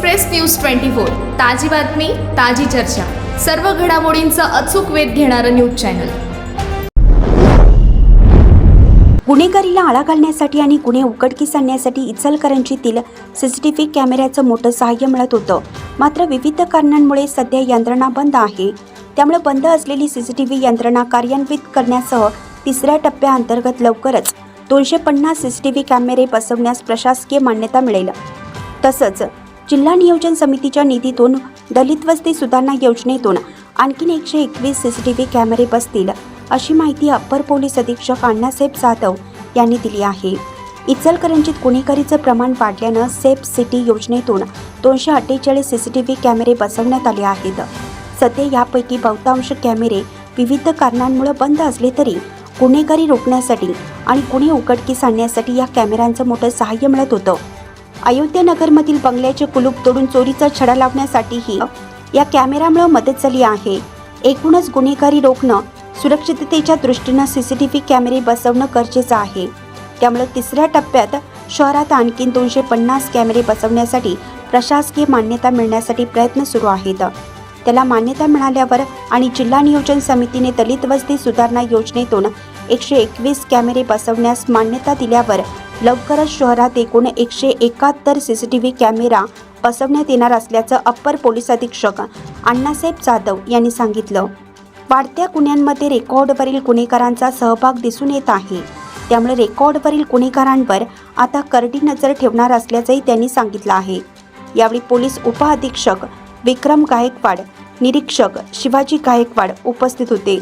Express news twenty four ताजी बातमी ताजी चर्चा. सर्व घडामोडींचा अचूक वेध घेणारं न्यूज चॅनल. गुन्हेगारीला आळा घालण्यासाठी आणि गुन्हे उघडकीस आणण्यासाठी इचलकरंजीतील सीसीटीव्ही कॅमेऱ्याचं मोठं सहाय्य मिळत होतं. मात्र विविध कारणांमुळे सध्या यंत्रणा बंद आहे. त्यामुळे बंद असलेली सीसीटीव्ही यंत्रणा कार्यान्वित करण्यासह तिसऱ्या टप्प्याअंतर्गत लवकरच दोनशे पन्नास सीसीटीव्ही कॅमेरे बसवण्यास प्रशासकीय मान्यता मिळेल. तसंच जिल्हा नियोजन समितीच्या निधीतून दलित वस्ती सुधारणा योजनेतून आणखीन एकशे एकवीस सी सी टी व्ही कॅमेरे बसतील अशी माहिती अप्पर पोलीस अधीक्षक अण्णासाहेब जाधव यांनी दिली आहे. इचलकरंजीत गुन्हेगारीचं प्रमाण वाढल्यानं सेफ सिटी योजनेतून दोनशे अठ्ठेचाळीस सी सी टी व्ही कॅमेरे बसवण्यात आले आहेत. सध्या यापैकी बहुतांश कॅमेरे विविध कारणांमुळे बंद असले तरी गुन्हेगारी रोखण्यासाठी आणि गुन्हे उघडकीस आणण्यासाठी या कॅमेऱ्यांचं मोठं सहाय्य मिळत होतं. अयोध्यानगरमधील बंगल्याचे कुलूप तोडून चोरीचा छडा लावण्यासाठीही या कॅमेरामुळे मदत झाली आहे. एकूणच गुन्हेगारी रोखणं सुरक्षिततेच्या दृष्टीनं सी सी टी व्ही कॅमेरे बसवणं गरजेचं आहे. त्यामुळे तिसऱ्या टप्प्यात शहरात आणखीन दोनशे पन्नास कॅमेरे बसवण्यासाठी प्रशासकीय मान्यता मिळण्यासाठी प्रयत्न सुरू आहेत. त्याला मान्यता मिळाल्यावर आणि जिल्हा नियोजन समितीने दलित वस्ती सुधारणा योजनेतून एकशे एकवीस कॅमेरे बसवण्यास मान्यता दिल्यावर लवकरच शहरात एकूण एकशे एकाहत्तर C C T V camera बसवण्यात येणार असल्याचं अप्पर पोलीस अधीक्षक अण्णासाहेब जाधव यांनी सांगितलं. वाढत्या गुन्ह्यांमध्ये रेकॉर्डवरील गुन्हेगारांचा सहभाग दिसून येत आहे. त्यामुळे रेकॉर्डवरील गुन्हेगारांवर आता करडी नजर ठेवणार असल्याचंही त्यांनी सांगितलं आहे. यावेळी पोलीस उपअधीक्षक विक्रम गायकवाड निरीक्षक शिवाजी गायकवाड उपस्थित होते.